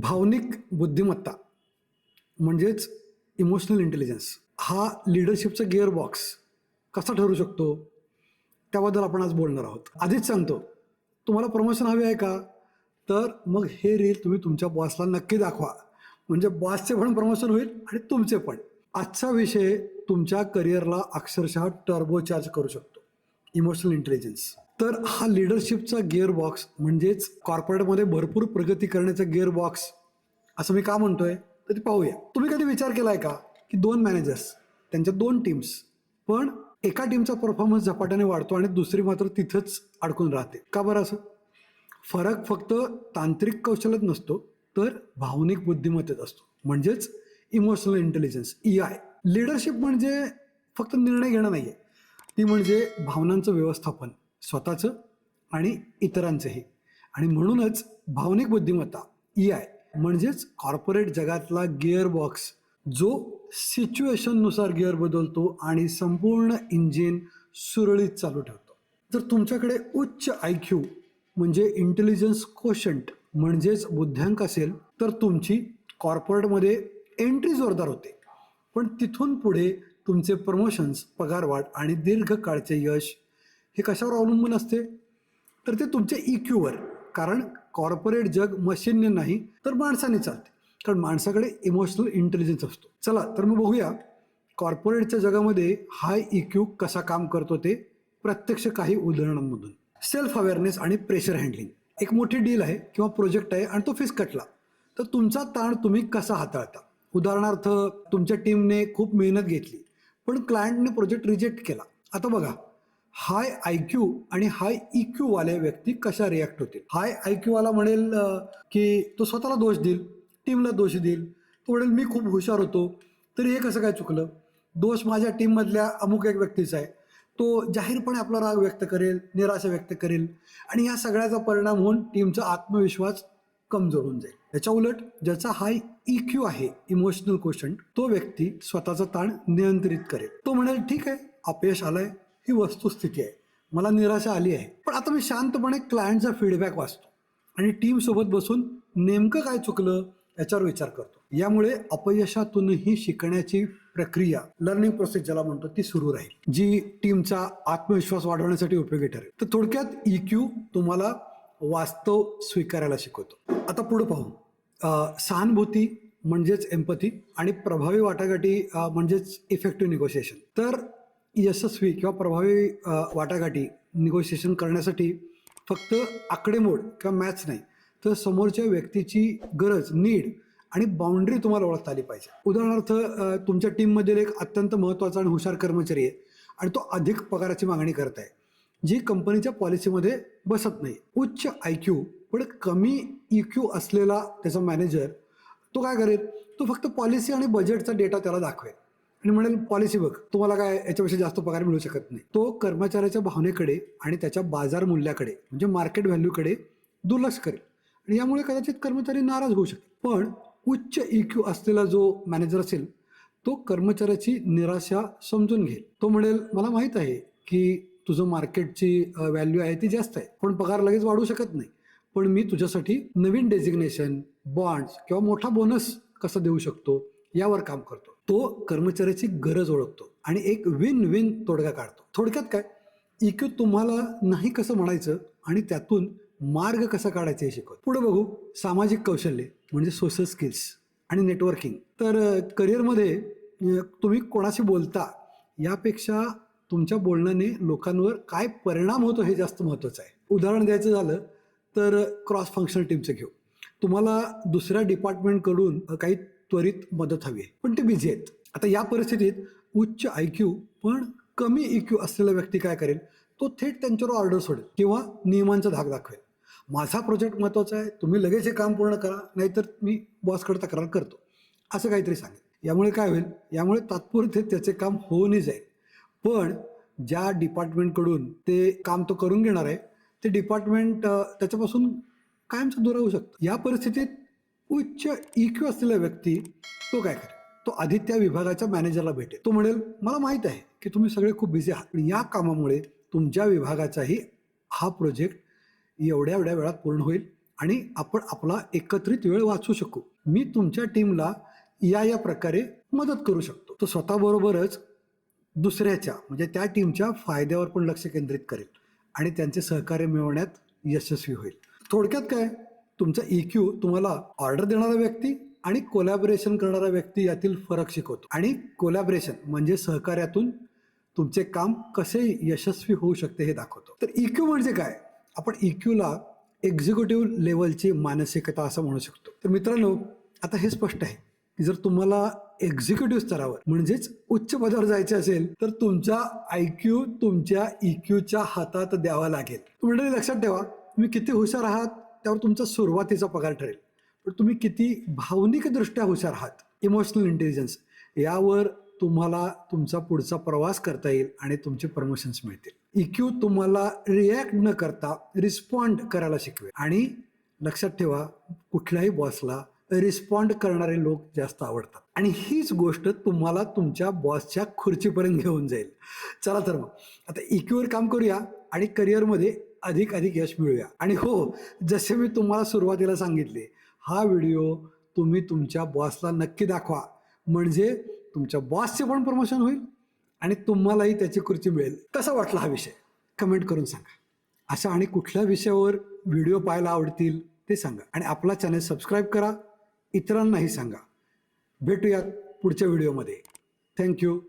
भावनिक बुद्धिमत्ता म्हणजेच इमोशनल इंटेलिजन्स हा लिडरशिपचा गिअर बॉक्स कसा ठरू शकतो? त्याबद्दल आपण आज बोलणार आहोत. आधीच सांगतो तुम्हाला प्रमोशन हवे आहे का? तर मग हे रील तुम्ही तुमच्या बॉसला नक्की दाखवा. म्हणजे बॉसचे पण प्रमोशन होईल आणि तुमचे पण. आजचा विषय तुमच्या करिअरला अक्षरशः टर्बो चार्ज करू शकतो. इमोशनल इंटेलिजन्स तर हा लिडरशिपचा गिअर बॉक्स म्हणजेच कॉर्पोरेटमध्ये भरपूर प्रगती करण्याचा गिअर बॉक्स असं मी का म्हणतोय? तर ते पाहूया. तुम्ही कधी विचार केलाय का की दोन मॅनेजर्स त्यांच्या दोन टीम्स पण एका टीमचा परफॉर्मन्स झपाट्याने वाढतो आणि दुसरी मात्र तिथंच अडकून राहते? का बरं असं? फरक फक्त तांत्रिक कौशल्यात नसतो तर भावनिक बुद्धिमत्तेत असतो. म्हणजेच emotional intelligence E I leadership म्हणजे फक्त निर्णय घेणं नाही आहे ती म्हणजे भावनांचं व्यवस्थापन. स्वतःचं आणि इतरांचंही. आणि म्हणूनच भावनिक बुद्धिमत्ता ई आय म्हणजेच कॉर्पोरेट जगातला गिअरबॉक्स जो सिच्युएशननुसार गिअर बदलतो आणि संपूर्ण इंजिन सुरळीत चालू ठेवतो. जर तुमच्याकडे उच्च आय क्यू म्हणजे इंटेलिजन्स कोशंट म्हणजेच बुद्ध्यांक असेल तर तुमची कॉर्पोरेटमध्ये एंट्री जोरदार होते. पण तिथून पुढे तुमचे प्रमोशन्स पगारवाढ आणि दीर्घकाळचे यश हे कशावर अवलंबून असते? तर ते तुमच्या ई क्यूवर कारण कॉर्पोरेट जग मशीनने नाही तर माणसाने चालते. कारण माणसाकडे इमोशनल इंटेलिजन्स असतो. चला तर मग बघूया. कॉर्पोरेटच्या जगामध्ये हाय इक्यू कसा काम करतो ते? प्रत्यक्ष काही उदाहरणांमधून. सेल्फ अवेअरनेस आणि प्रेशर हँडलिंग एक मोठी डील आहे किंवा प्रोजेक्ट आहे आणि तो फिस कटला. तर तुमचा ताण तुम्ही कसा हाताळता? उदाहरणार्थ तुमच्या टीमने खूप मेहनत घेतली पण क्लायंटने प्रोजेक्ट रिजेक्ट केला. आता बघा. हाय आय क्यू आणि हाय इक्यू वाले व्यक्ती कशा रिॲक्ट होतील? हाय आय क्यू वाला म्हणेल की तो स्वतःला दोष देईल टीमला दोष देईल. तो म्हणेल मी खूप हुशार होतो तरी हे कसं काय चुकलं? दोष माझ्या टीममधल्या अमुक एक व्यक्तीचा आहे. तो जाहीरपणे आपला राग व्यक्त करेल निराशा व्यक्त करेल आणि या सगळ्याचा परिणाम होऊन टीमचा आत्मविश्वास कमजोर होऊन जाईल. याच्या उलट ज्याचा हाय ई क्यू आहे इमोशनल क्वेश्चन तो व्यक्ती स्वतःचा ताण नियंत्रित करेल. तो म्हणेल ठीक आहे अपयश आलंय ही वस्तुस्थिती आहे. मला निराशा आली आहे. पण आता मी शांतपणे क्लायंटचा फीडबॅक वाचतो. आणि टीमसोबत बसून नेमकं काय चुकलं याच्यावर विचार करतो. यामुळे अपयशातूनही शिकण्याची प्रक्रिया लर्निंग प्रोसेस ज्याला म्हणतो ती सुरू राहील. जी टीमचा आत्मविश्वास वाढवण्यासाठी उपयोगी ठरेल. तर थोडक्यात ई क्यू तुम्हाला वास्तव स्वीकारायला शिकवतो. आता पुढे पाहू. सहानुभूती म्हणजेच एम्पथी आणि प्रभावी वाटाघाटी म्हणजेच इफेक्टिव्ह निगोशिएशन तर यशस्वी किंवा प्रभावी वाटाघाटी निगोशिएशन करण्यासाठी फक्त आकडेमोड किंवा मॅथ्स नाही तर समोरच्या व्यक्तीची गरज नीड आणि बाउंड्री तुम्हाला ओळखता आली पाहिजे. उदाहरणार्थ तुमच्या टीममधील एक अत्यंत महत्त्वाचा आणि हुशार कर्मचारी आहे आणि तो अधिक पगाराची मागणी करत आहे जी कंपनीच्या पॉलिसीमध्ये बसत नाही. उच्च आय क्यू पण कमी ई क्यू असलेला त्याचा मॅनेजर तो काय करेल? तो फक्त पॉलिसी आणि बजेटचा डेटा त्याला दाखवेल. आणि म्हणेल पॉलिसी बघ. तुम्हाला काय याच्यापेक्षा जास्त पगार मिळू शकत नाही. तो कर्मचाऱ्याच्या भावनेकडे आणि त्याच्या बाजार मूल्याकडे म्हणजे मार्केट व्हॅल्यूकडे दुर्लक्ष करेल. आणि यामुळे कदाचित कर्मचारी नाराज होऊ शकेल. पण उच्च ई क्यू असलेला जो मॅनेजर असेल तो कर्मचाऱ्याची निराशा समजून घेईल. तो म्हणेल मला माहीत आहे की तुझं मार्केटची व्हॅल्यू आहे ती जास्त आहे. पण पगार लगेच वाढू शकत नाही. पण मी तुझ्यासाठी नवीन डेजिग्नेशन बॉन्ड्स किंवा मोठा बोनस कसा देऊ शकतो यावर काम करतो. तो कर्मचाऱ्याची गरज ओळखतो आणि एक विन विन तोडगा काढतो. थोडक्यात काय? इक्यू तुम्हाला नाही कसं म्हणायचं आणि त्यातून मार्ग कसा काढायचा हे शिकवत. पुढे बघू सामाजिक कौशल्य म्हणजे सोशल स्किल्स आणि नेटवर्किंग तर करिअरमध्ये तुम्ही कोणाशी बोलता यापेक्षा तुमच्या बोलण्याने लोकांवर काय परिणाम होतो हे जास्त महत्त्वाचं आहे. उदाहरण द्यायचं झालं तर क्रॉस फंक्शनल टीमचं घेऊ. तुम्हाला दुसऱ्या डिपार्टमेंटकडून काही त्वरित मदत हवी आहे. पण ते बिझी आहेत. आता या परिस्थितीत उच्च आय क्यू पण कमी ई क्यू असलेला व्यक्ती काय करेल? तो थेट त्यांच्यावर ऑर्डर सोडेल किंवा नियमांचा धाक दाखवेल. माझा प्रोजेक्ट महत्त्वाचा आहे. तुम्ही लगेच हे काम पूर्ण करा. नाहीतर मी बॉसकडे तक्रार करतो. असं काहीतरी सांगेल. यामुळे काय होईल? यामुळे तात्पुरते त्याचे काम होऊनही जाईल. पण ज्या डिपार्टमेंटकडून ते काम तो करून घेणार आहे ते डिपार्टमेंट त्याच्यापासून कायमचं दूर होऊ शकतं. या परिस्थितीत उच्च इक्यू असलेला व्यक्ती तो काय करेल? तो आधी त्या विभागाच्या मॅनेजरला भेटेल. तो म्हणेल मला माहीत आहे की तुम्ही सगळे खूप बिझी आहात पण या कामामुळे तुमच्या विभागाचाही हा प्रोजेक्ट एवढ्या एवढ्या वेळात पूर्ण होईल आणि आपण आपला एकत्रित वेळ वाचू शकू. मी तुमच्या टीमला या या प्रकारे मदत करू शकतो. तो स्वतःबरोबरच दुसऱ्याच्या म्हणजे त्या टीमच्या फायद्यावर पण लक्ष केंद्रित करेल आणि त्यांचे सहकार्य मिळवण्यात यशस्वी होईल. थोडक्यात काय? तुमचा ई क्यू तुम्हाला ऑर्डर देणारा व्यक्ती आणि कोलॅबरेशन करणारा व्यक्ती यातील फरक शिकवतो. आणि कोलॅबरेशन म्हणजे सहकार्यातून तुमचे काम कसे यशस्वी होऊ शकते हे दाखवतो. तर इक्यू क्यू म्हणजे काय? आपण ई क्यूला एक्झिक्युटिव्ह लेवलची मानसिकता असं म्हणू शकतो. तर मित्रांनो आता हे स्पष्ट आहे की जर तुम्हाला एक्झिक्युटिव्ह स्तरावर म्हणजेच उच्च पदावर जायचे असेल तर तुमचा आय क्यू तुमच्या ई क्यूच्या हातात द्यावा लागेल. मंडळी लक्षात ठेवा तुम्ही किती हुशार आहात? त्यावर तुमचा सुरुवातीचा पगार ठरेल. पण तुम्ही किती भावनिकदृष्ट्या हुशार आहात? इमोशनल इंटेलिजन्स यावर तुम्हाला तुमचा पुढचा प्रवास करता येईल आणि तुमचे प्रमोशन्स मिळतील. इक्यू तुम्हाला रिॲक्ट न करता रिस्पॉन्ड करायला शिकवेल. आणि लक्षात ठेवा कुठल्याही बॉसला रिस्पॉन्ड करणारे लोक जास्त आवडतात. आणि हीच गोष्ट तुम्हाला तुमच्या बॉसच्या खुर्चीपर्यंत घेऊन जाईल. चला तर मग. आता इक्यूवर काम करूया आणि करिअरमध्ये अधिक अधिक यश मिळूया. आणि हो जसे मी तुम्हाला सुरुवातीला सांगितले हा व्हिडिओ तुम्ही तुमच्या बॉसला नक्की दाखवा. म्हणजे तुमच्या बॉसचे पण प्रमोशन होईल आणि तुम्हालाही त्याची खुर्ची मिळेल. कसा वाटला हा विषय? कमेंट करून सांगा. अशा आणि कुठल्या विषयावर व्हिडिओ पाहायला आवडतील ते सांगा. आणि आपला चॅनल सबस्क्राईब करा इतरांनाही सांगा. भेटूयात पुढच्या व्हिडिओमध्ये. थँक्यू